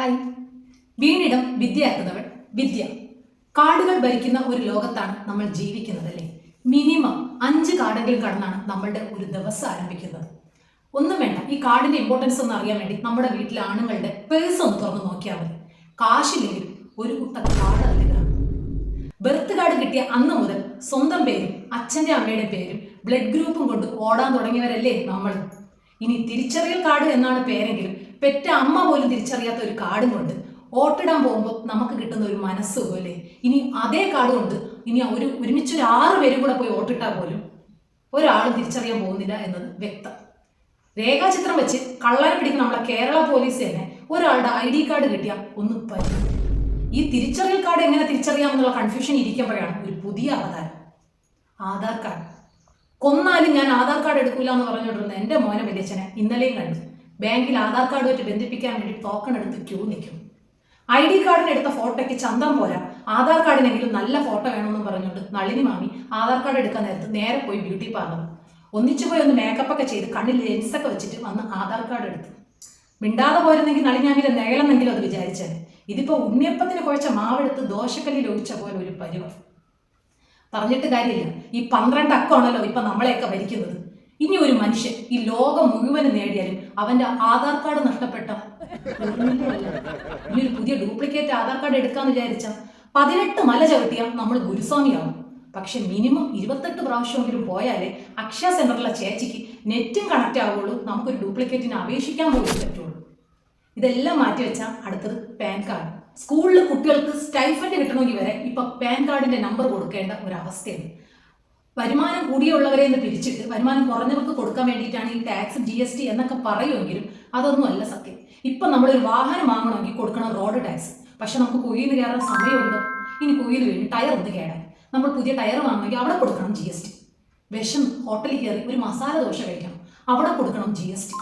Hi വീണിടം വിദ്യയാക്കുന്നവൾ വിദ്യ. കാടുകൾ ഭരിക്കുന്ന ഒരു ലോകത്താണ് നമ്മൾ ജീവിക്കുന്നത് അല്ലേ മിനിമം അഞ്ച് കാർഡെങ്കിലും കടന്നാണ് നമ്മളുടെ ഒരു ദിവസം ആരംഭിക്കുന്നത്. ഒന്നും വേണ്ട ഈ കാടിന്റെ ഇമ്പോർട്ടൻസ് ഒന്ന് അറിയാൻ വേണ്ടി നമ്മുടെ വീട്ടിലെ ആണുങ്ങളുടെ പേഴ്സ് ഒന്ന് തുറന്ന് നോക്കിയാൽ മതി. കാശില്ലെങ്കിൽ ഒരു കുട്ട കാട് അതിലാണ് ബർത്ത് കാർഡ് കിട്ടിയ അന്ന് മുതൽ സ്വന്തം പേരും അച്ഛന്റെ അമ്മയുടെ പേരും ബ്ലഡ് ഗ്രൂപ്പും കൊണ്ട് ഓടാൻ തുടങ്ങിയവരല്ലേ നമ്മൾ. ഇനി തിരിച്ചറിയൽ കാർഡ് എന്നാണ് പേരെങ്കിലും പെറ്റ അമ്മ പോലും തിരിച്ചറിയാത്ത ഒരു കാർഡും കൊണ്ട് ഓട്ടിടാൻ പോകുമ്പോൾ നമുക്ക് കിട്ടുന്ന ഒരു മനസ്സ് പോലെ. ഇനി അതേ കാർഡ് കൊണ്ട് ഇനി ഒരു ഒരുമിച്ച് ഒരു ആറ് പേരും കൂടെ പോയി ഓട്ടിട്ടാൽ പോലും ഒരാളും തിരിച്ചറിയാൻ പോകുന്നില്ല എന്നത് വ്യക്തം. രേഖാചിത്രം വെച്ച് കള്ളനെ പിടിക്കുന്ന നമ്മളെ കേരള പോലീസ് തന്നെ ഒരാളുടെ ഐ ഡി കാർഡ് കിട്ടിയാൽ ഒന്ന് പറ്റും ഈ തിരിച്ചറിയൽ കാർഡ് എങ്ങനെ തിരിച്ചറിയാമെന്നുള്ള കൺഫ്യൂഷൻ ഇരിക്കുമ്പോഴാണ് ഒരു പുതിയ അവതാരം. ആധാർ കാർഡ്. കൊന്നാലും ഞാൻ ആധാർ കാർഡ് എടുക്കൂല എന്ന് പറഞ്ഞുകൊണ്ടിരുന്ന എന്റെ മോനെ വലിയച്ഛനെ ഇന്നലെയും കണ്ടു. ബാങ്കിൽ ആധാർ കാർഡുമായിട്ട് ബന്ധിപ്പിക്കാൻ വേണ്ടി ടോക്കൺ എടുത്ത് ക്യൂ നിൽക്കും. ഐ ഡി കാർഡിന് എടുത്ത ഫോട്ടോയ്ക്ക് ചന്തം പോരാ. ആധാർ കാർഡിനെങ്കിലും നല്ല ഫോട്ടോ വേണമെന്ന് പറഞ്ഞുകൊണ്ട് നളിനി മാമി ആധാർ കാർഡ് എടുക്കാൻ നേരത്ത് നേരെ പോയി ബ്യൂട്ടി പാർലർ ഒന്നിച്ചു പോയി ഒന്ന് മേക്കപ്പ് ഒക്കെ ചെയ്ത് കണ്ണിൽ ലെൻസൊക്കെ വെച്ചിട്ട് വന്ന് ആധാർ കാർഡ് എടുത്തു. മിണ്ടാതെ പോയിരുന്നെങ്കിൽ നളിഞ്ഞാമിലെ നേളെന്നെങ്കിലും അത് വിചാരിച്ചാൽ ഇതിപ്പോ ഉണ്ണിയപ്പത്തിന് കുഴച്ച മാവെടുത്ത് ദോശക്കല്ലിൽ ഒഴിച്ച പോലെ ഒരു പരിവം. പറഞ്ഞിട്ട് കാര്യമില്ല. ഈ പന്ത്രണ്ട് അക്കമാണല്ലോ ഇപ്പൊ നമ്മളെയൊക്കെ ഭരിക്കുന്നത്. ഇനി ഒരു മനുഷ്യൻ ഈ ലോകം മുഴുവനും നേടിയാലും അവന്റെ ആധാർ കാർഡ് നഷ്ടപ്പെട്ട ഇനി ഒരു പുതിയ ഡ്യൂപ്ലിക്കേറ്റ് ആധാർ കാർഡ് എടുക്കാന്ന് വിചാരിച്ച പതിനെട്ട് മല ചവിട്ടിയാൽ നമ്മൾ ഗുരുസ്വാമിയാവും. പക്ഷെ മിനിമം ഇരുപത്തെട്ട് പ്രാവശ്യമെങ്കിലും പോയാലേ അക്ഷയ സെന്ററിലെ ചേച്ചിക്ക് നെറ്റും കണക്റ്റ് ആവുള്ളൂ നമുക്കൊരു ഡ്യൂപ്ലിക്കേറ്റിന് അപേക്ഷിക്കാൻ പോലും പറ്റുള്ളൂ. ഇതെല്ലാം മാറ്റി വെച്ചാൽ അടുത്തത് പാൻ കാർഡ്. സ്കൂളിലെ കുട്ടികൾക്ക് സ്റ്റൈഫൻഡ് കിട്ടണമെങ്കിൽ വരെ ഇപ്പൊ പാൻ കാർഡിന്റെ നമ്പർ കൊടുക്കേണ്ട ഒരു അവസ്ഥയാണ് വരുമാനം കൂടിയുള്ളവരെ എന്ന് പിരിച്ചിട്ട് വരുമാനം കുറഞ്ഞവർക്ക് കൊടുക്കാൻ വേണ്ടിയിട്ടാണ് ഈ ടാക്സ് ജി എസ് ടി എന്നൊക്കെ പറയുമെങ്കിലും അതൊന്നും അല്ല സത്യം. ഇപ്പൊ നമ്മളൊരു വാഹനം വാങ്ങണമെങ്കിൽ കൊടുക്കണം റോഡ് ടാക്സ് പക്ഷെ നമുക്ക് കുഴിയിൽ കയറാൻ സമയമുണ്ടോ? ഇനി കുഴിയിൽ വീണ് ടയർ ഒന്ന് കേടാൻ നമ്മൾ പുതിയ ടയർ വാങ്ങണമെങ്കിൽ അവിടെ കൊടുക്കണം ജി എസ് ടി വിഷം ഹോട്ടലിൽ കയറി ഒരു മസാല ദോശ കഴിക്കണം. അവിടെ കൊടുക്കണം ജി എസ് ടി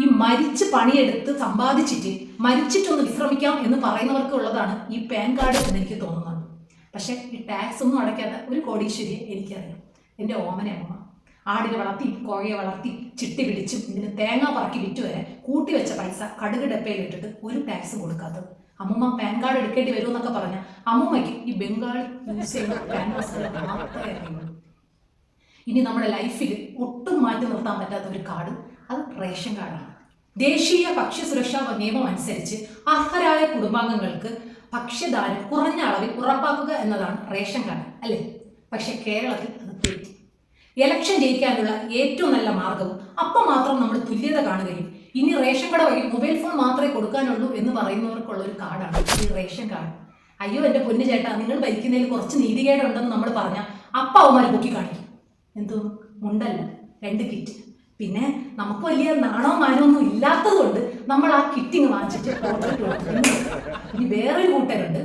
ഈ മരിച്ച് പണിയെടുത്ത് സമ്പാദിച്ചിട്ട് മരിച്ചിട്ടൊന്ന് വിശ്രമിക്കാം എന്ന് പറയുന്നവർക്ക് ഉള്ളതാണ് ഈ പാൻ കാർഡ് എന്ന് എനിക്ക് തോന്നുന്നത്. പക്ഷേ ഈ ടാക്സ് ഒന്നും അടയ്ക്കാത്ത ഒരു കോടീശ്വരിയെ എനിക്കറിയാം. എന്റെ ഓമന അമ്മ ആടിനെ വളർത്തി കോഴയെ വളർത്തി ചിട്ടി പിടിച്ചും ഇതിന് തേങ്ങ പറക്കി വിറ്റ് വരെ കൂട്ടി വെച്ച പൈസ കടുക് ഡപ്പയിൽ ഇട്ടിട്ട് ഒരു ടാക്സ് കൊടുക്കാത്തത്. അമ്മമ്മ പാൻ കാർഡ് എടുക്കേണ്ടി വരും എന്നൊക്കെ പറഞ്ഞ അമ്മമ്മയ്ക്ക് ഈ ബംഗാൾ യൂസ് ചെയ്യുന്ന ഇനി നമ്മുടെ ലൈഫിൽ ഒട്ടും മാറ്റി നിർത്താൻ പറ്റാത്ത ഒരു കാർഡ് അത് റേഷൻ കാർഡാണ്. ദേശീയ ഭക്ഷ്യ സുരക്ഷാ നിയമം അനുസരിച്ച് അർഹരായ കുടുംബാംഗങ്ങൾക്ക് ഭക്ഷ്യദാനം കുറഞ്ഞ അളവിൽ ഉറപ്പാക്കുക എന്നതാണ് റേഷൻ കാർഡ് അല്ലേ? പക്ഷെ കേരളത്തിൽ അത് തെറ്റി. ഇലക്ഷൻ ജയിക്കാനുള്ള ഏറ്റവും നല്ല മാർഗവും അപ്പം മാത്രം നമ്മൾ തുല്യത കാണുകയും ഇനി റേഷൻ കട വഴി മൊബൈൽ ഫോൺ മാത്രമേ കൊടുക്കാനുള്ളൂ എന്ന് പറയുന്നവർക്കുള്ള ഒരു കാർഡാണ് ഈ റേഷൻ കാർഡ്. അയ്യോ എന്റെ പൊന്നു ചേട്ടാ നിങ്ങൾ ഭരിക്കുന്നതിൽ കുറച്ച് നീതികേടുണ്ടെന്ന് നമ്മൾ പറഞ്ഞാൽ അപ്പ അവന്മാർ പൊക്കി കാണിക്കും എന്തോ മുണ്ടല്ല രണ്ട് കിറ്റ്. പിന്നെ നമുക്ക് വലിയ നാണോ മാനോ ഇല്ലാത്തത് കൊണ്ട് നമ്മൾ ആ കിറ്റിങ് വാങ്ങിച്ചിട്ട്. ഇനി വേറൊരു കൂട്ടരുണ്ട്.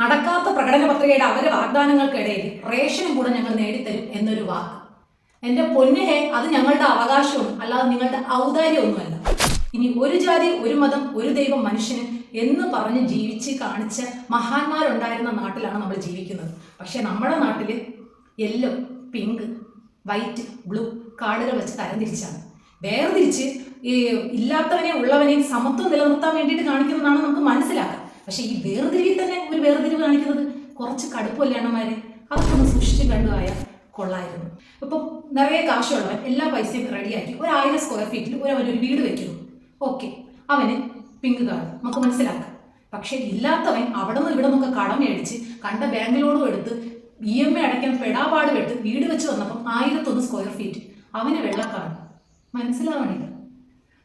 നടക്കാത്ത പ്രകടന പത്രികയുടെ അവരെ വാഗ്ദാനങ്ങൾക്കിടയിൽ റേഷനും കൂടെ ഞങ്ങൾ നേടിത്തരും എന്നൊരു വാക്ക്. എന്റെ പൊന്നിനെ അത് ഞങ്ങളുടെ അവകാശവും അല്ലാതെ നിങ്ങളുടെ ഔദാര്യമൊന്നുമല്ല. ഇനി ഒരു ജാതി ഒരു മതം ഒരു ദൈവം മനുഷ്യന് എന്ന് പറഞ്ഞ് ജീവിച്ച് കാണിച്ച മഹാന്മാരുണ്ടായിരുന്ന നാട്ടിലാണ് നമ്മൾ ജീവിക്കുന്നത്. പക്ഷെ നമ്മുടെ നാട്ടിൽ യെല്ലോ പിങ്ക് വൈറ്റ് ബ്ലൂ കാർഡുകൾ വെച്ച് തരംതിരിച്ചാണ് വേർതിരിച്ച് ഈ ഇല്ലാത്തവനെ ഉള്ളവനെ സമത്വം നിലനിർത്താൻ വേണ്ടിയിട്ട് കാണിക്കുന്നതാണ് നമുക്ക് മനസ്സിലാക്കാം. പക്ഷെ ഈ വേർതിരിവിൽ തന്നെ ഒരു വേർതിരിവ് കാണിക്കുന്നത് കുറച്ച് കടുപ്പമല്ലേ അതൊക്കെ ഒന്ന് സൂക്ഷിച്ച് കണ്ടുപോയാൽ കൊള്ളായിരുന്നു. ഇപ്പം നിറയെ കാശുള്ളവൻ എല്ലാ പൈസയും റെഡിയാക്കി ഒരു ആയിരം സ്ക്വയർ ഫീറ്റിൽ ഒരു അവനൊരു വീട് വെക്കുന്നു. ഓക്കെ അവന് പിങ്ക് കാർഡ് നമുക്ക് മനസ്സിലാക്കാം. പക്ഷേ ഇല്ലാത്തവൻ അവിടെ നിന്ന് ഇവിടെ നിന്നൊക്കെ കടം മേടിച്ച് കണ്ട ബാങ്ക് ലോണും എടുത്ത് ഇ എം ഐ അടയ്ക്കാൻ പെടാപാട് പെട്ട് വീട് വെച്ച് വന്നപ്പം ആയിരത്തൊന്ന് സ്ക്വയർ ഫീറ്റ് അവന് വെള്ളക്കാർഡ് മനസ്സിലാവണില്ല.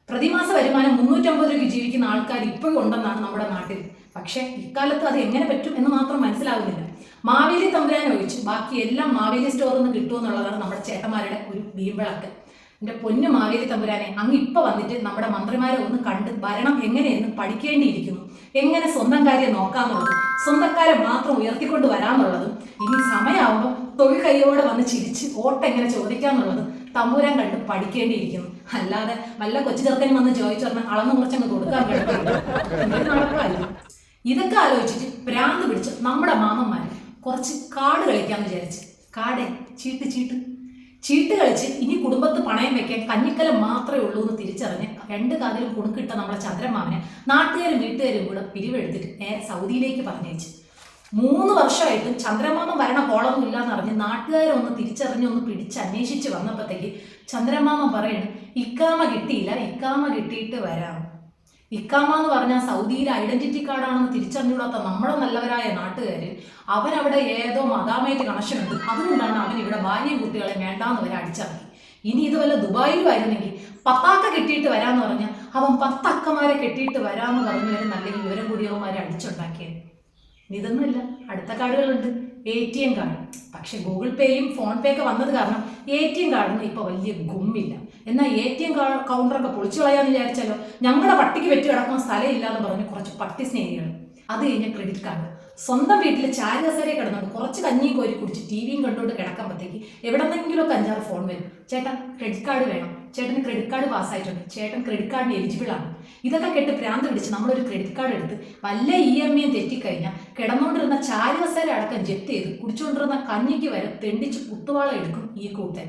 പ്രതിമാസ വരുമാനം മുന്നൂറ്റമ്പത് രൂപയ്ക്ക് ജീവിക്കുന്ന ആൾക്കാർ ഇപ്പോഴും ഉണ്ടെന്നാണ് നമ്മുടെ നാട്ടിൽ. പക്ഷേ ഇക്കാലത്ത് അത് എങ്ങനെ പറ്റും എന്ന് മാത്രം മനസ്സിലാവുന്നില്ല. മാവേലി തമ്പുരാൻ ഒഴിച്ച് ബാക്കി എല്ലാം മാവേലി സ്റ്റോറിൽ നിന്ന് കിട്ടുമെന്നുള്ളതാണ് നമ്മുടെ ചേട്ടന്മാരുടെ ഒരു വീമ്പിളക്ക് എന്റെ പൊന്നു മാവേലി തമ്പുരാനെ അങ്ങ് ഇപ്പൊ വന്നിട്ട് നമ്മുടെ മന്ത്രിമാരെ ഒന്ന് കണ്ട് ഭരണം എങ്ങനെയെന്ന് പഠിക്കേണ്ടിയിരിക്കുന്നു. എങ്ങനെ സ്വന്തം കാര്യം നോക്കാന്നുള്ളതും സ്വന്തക്കാരെ മാത്രം ഉയർത്തിക്കൊണ്ട് വരാന്നുള്ളതും ഇനി സമയമാകുമ്പോൾ തൊഴിൽ കൈയോടെ വന്ന് ചിരിച്ച് ഓട്ടെങ്ങനെ ചോദിക്കാന്നുള്ളതും തമ്പുരാൻ കണ്ട് പഠിക്കേണ്ടിയിരിക്കുന്നു. അല്ലാതെ വല്ല കൊച്ചു ചെറുക്കനും വന്ന് ചോദിച്ചു പറഞ്ഞാൽ അളന്ന് കുറച്ചങ്ങ് കൊടുക്കാൻ നടക്കാല്ല ഇതൊക്കെ ആലോചിച്ചിട്ട് പ്രാന്ത് പിടിച്ച് നമ്മുടെ മാമന്മാർ കുറച്ച് കാട് കളിക്കാന്ന് വിചാരിച്ച്. കാടേ ചീട്ട് ചീട്ട്. ചീട്ട് കളിച്ച് ഇനി കുടുംബത്ത് പണയം വെക്കാൻ കഞ്ഞിക്കലം മാത്രമേ ഉള്ളൂ എന്ന് തിരിച്ചറിഞ്ഞ് രണ്ട് കാതിലും കുണുക്കിട്ട നമ്മളെ ചന്ദ്രമാമനെ നാട്ടുകാരും വീട്ടുകാരും കൂടെ പിരിവെടുത്തിട്ട് നേരെ സൗദിയിലേക്ക് പറഞ്ഞയച്ചു. മൂന്ന് വർഷമായിട്ടും ചന്ദ്രമാമ വരണ കോളൊന്നും ഇല്ലാന്ന് അറിഞ്ഞ് നാട്ടുകാരൊന്ന് തിരിച്ചറിഞ്ഞ് ഒന്ന് പിടിച്ച് അന്വേഷിച്ച് വന്നപ്പോഴത്തേക്ക് ചന്ദ്രമാമ പറയണം ഇക്കാമ കിട്ടിയില്ല ഇക്കാമ കിട്ടിയിട്ട് വരാം. ഇക്കാമ എന്ന് പറഞ്ഞാൽ സൗദിയിലെ ഐഡന്റിറ്റി കാർഡാണെന്ന് തിരിച്ചറിഞ്ഞുകൂടാത്ത നമ്മളെ നല്ലവരായ നാട്ടുകാർ അവരവിടെ ഏതോ മതാമായിട്ട് കണക്ഷൻ ഉണ്ട്. അതുകൊണ്ടാണ് അവൻ ഇവിടെ ഭാര്യയും കുട്ടികളെ വേണ്ടാന്ന് വരെ അടിച്ചിറക്കി. ഇനി ഇത് വല്ല ദുബായിലും പത്താക്ക കെട്ടിയിട്ട് വരാന്ന് പറഞ്ഞാൽ അവൻ പത്തക്കമാരെ കെട്ടിയിട്ട് വരാമെന്ന് പറഞ്ഞു വരെ നല്ല വിവരം കൂടിയവന്മാരെ അടിച്ചുണ്ടാക്കിയത് ഇതൊന്നുമില്ല അടുത്ത കാർഡുകളുണ്ട്. എ ടി എം കാർഡ് പക്ഷെ ഗൂഗിൾ പേയും ഫോൺ പേ ഒക്കെ വന്നത് കാരണം എ ടി എം കാർഡിന് ഇപ്പോൾ വലിയ ഗുമ്മില്ല. എന്നാൽ എ ടി എം കൗണ്ടറൊക്കെ പൊളിച്ചു കളയാന്ന് വിചാരിച്ചാലോ? ഞങ്ങളുടെ പട്ടിക്ക് വെറ്റി കിടക്കുന്ന സ്ഥലമില്ല എന്ന് പറഞ്ഞ് കുറച്ച് പട്ടി സ്നേഹികൾ. അത് കഴിഞ്ഞ ക്രെഡിറ്റ് കാർഡ് സ്വന്തം വീട്ടിൽ ചായ കസേരയെ കിടന്നുകൊണ്ട് കുറച്ച് കഞ്ഞിയും കോരി കുടിച്ച് ടി വിയും കണ്ടുകൊണ്ട് കിടക്കുമ്പോഴത്തേക്ക് എവിടെന്നെങ്കിലുമൊക്കെ അഞ്ചാറ് ഫോൺ വരും. ചേട്ടാ ക്രെഡിറ്റ് കാർഡ് വേണം. ചേട്ടന് ക്രെഡിറ്റ് കാർഡ് പാസ്സായിട്ടുണ്ട് ചേട്ടൻ ക്രെഡിറ്റ് കാർഡിന് എലിജിബിൾ ആണ്. ഇതൊക്കെ കേട്ട് ഭ്രാന്ത് പിടിച്ച് നമ്മളൊരു ക്രെഡിറ്റ് കാർഡ് എടുത്ത് വല്ല ഇ എം ഐയും തെറ്റിക്കഴിഞ്ഞാൽ കിടന്നുകൊണ്ടിരുന്ന ചാരുവസര അടക്കം ജപ്തി ചെയ്ത് കുടിച്ചുകൊണ്ടിരുന്ന കഞ്ഞിക്ക് വരെ തെണ്ടിച്ച് കുത്തുവാളം എടുക്കും ഈ കൂട്ടൻ.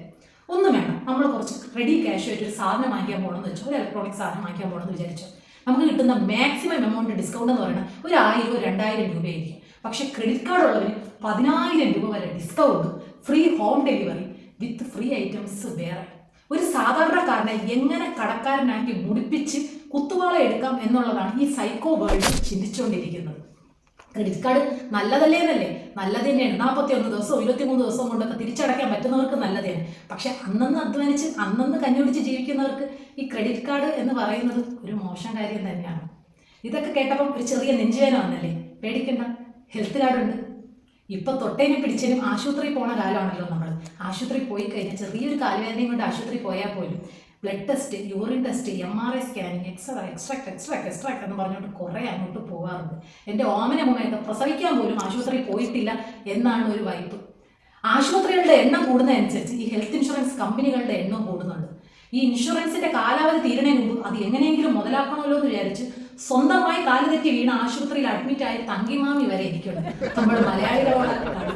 ഒന്നും വേണം നമ്മൾ കുറച്ച് റെഡി ക്യാഷ് ആയിട്ട് ഒരു സാധനം വാങ്ങിക്കാൻ പോകണമെന്ന് വെച്ചോ. ഒരു ഇലക്ട്രോണിക് സാധനം വാങ്ങിക്കാൻ പോകണമെന്ന് വിചാരിച്ചു. നമുക്ക് കിട്ടുന്ന മാക്സിമം എമൗണ്ട് ഡിസ്കൗണ്ട് എന്ന് പറയുന്നത് ഒരു ആയിരം രണ്ടായിരം രൂപയായിരിക്കും. പക്ഷേ ക്രെഡിറ്റ് കാർഡ് ഉള്ളവർ പതിനായിരം രൂപ വരെ discount free home delivery with free items വേറെ. ഒരു സാധാരണക്കാരനെ എങ്ങനെ കടക്കാരനാക്കി മുടിപ്പിച്ച് കുത്തുവാള എടുക്കാം എന്നുള്ളതാണ് ഈ സൈക്കോ വേൾഡ് ചിന്തിച്ചുകൊണ്ടിരിക്കുന്നത്. ക്രെഡിറ്റ് കാർഡ് നല്ലതല്ലേ എന്നല്ലേ? നല്ലത് തന്നെയാണ്. നാൽപ്പത്തി ഒന്ന് ദിവസവും ഇരുപത്തിമൂന്ന് ദിവസം കൊണ്ടൊക്കെ തിരിച്ചടയ്ക്കാൻ പറ്റുന്നവർക്ക് നല്ലതാണ്. പക്ഷെ അന്നന്ന് അധ്വാനിച്ച് അന്നന്ന് കഞ്ഞുപിടിച്ച് ജീവിക്കുന്നവർക്ക് ഈ ക്രെഡിറ്റ് കാർഡ് എന്ന് പറയുന്നത് ഒരു മോശം കാര്യം തന്നെയാണ്. ഇതൊക്കെ കേട്ടപ്പം ഒരു ചെറിയ നെഞ്ചുവേന വന്നല്ലേ പേടിക്കണ്ട. ഹെൽത്ത് കാർഡ് ഉണ്ട്. ഇപ്പൊ തൊട്ടേനെ പിടിച്ചതിനും ആശുപത്രിയിൽ പോണ കാലമാണല്ലോ നമ്മൾ ആശുപത്രി പോയി കഴിഞ്ഞാൽ ചെറിയൊരു കാലുവേദനയും കൊണ്ട് ആശുപത്രി പോയാൽ പോലും blood test urine test M R I scanning x ray extract extract extract എന്ന് പറഞ്ഞുകൊണ്ട് കുറേ അങ്ങോട്ട് പോകാറുണ്ട്. എന്റെ ഓമന മുമ്മയൊക്കെ പ്രസവിക്കാൻ പോലും ആശുപത്രി പോയിട്ടില്ല എന്നാണ് ഒരു വൈപ്പ് ആശുപത്രികളുടെ എണ്ണം കൂടുന്നതനുസരിച്ച് ഈ ഹെൽത്ത് ഇൻഷുറൻസ് കമ്പനികളുടെ എണ്ണം കൂടുന്നുണ്ട്. ഈ ഇൻഷുറൻസിന്റെ കാലാവധി തീരണതിന് മുമ്പ് അത് എങ്ങനെയെങ്കിലും മുതലാക്കണമല്ലോ എന്ന് വിചാരിച്ച് സ്വന്തമായി കാലുതെറ്റി വീണ ആശുപത്രിയിൽ അഡ്മിറ്റ് ആയ തങ്കിമാമി വരെ എനിക്കുണ്ട് നമ്മൾ മലയാളികളോട് കളി.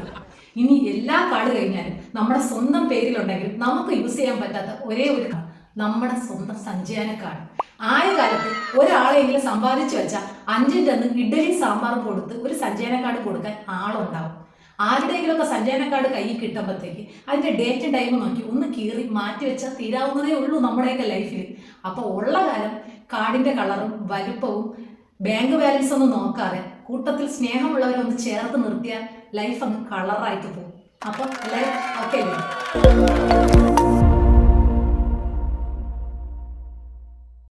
ഇനി എല്ലാ കാർഡ് കഴിഞ്ഞാലും നമ്മുടെ സ്വന്തം പേരിലുണ്ടെങ്കിൽ നമുക്ക് യൂസ് ചെയ്യാൻ പറ്റാത്ത ഒരേ ഒരു കാർഡ്. നമ്മുടെ സ്വന്തം സഞ്ചയന കാർഡ്. ആയ കാലത്ത് ഒരാളെങ്കിലും സമ്പാദിച്ചു വെച്ചാൽ അഞ്ചിന്റെ അന്ന് ഇഡലി സാമ്പാറും കൊടുത്ത് ഒരു സഞ്ചയന കാർഡ് കൊടുക്കാൻ ആളുണ്ടാവും. ആരുടെയെങ്കിലുമൊക്കെ സഞ്ചയന കാർഡ് കയ്യിൽ കിട്ടുമ്പോഴത്തേക്ക് അതിന്റെ ഡേറ്റ് ടൈം നോക്കി ഒന്ന് കീറി മാറ്റി വെച്ചാൽ തീരാവുന്നതേ ഉള്ളൂ നമ്മുടെയൊക്കെ ലൈഫിൽ അപ്പോൾ ഉള്ള കാലം കാർഡിന്റെ കളറും വലുപ്പവും ബാങ്ക് ബാലൻസ് ഒന്നും നോക്കാതെ കൂട്ടത്തിൽ സ്നേഹമുള്ളവരൊന്ന് ചേർത്ത് നിർത്തിയാൽ ലൈഫ് അങ്ങ് കളറായിട്ട് പോകും. അപ്പം എല്ലാവരും ഓക്കെ അല്ലേ?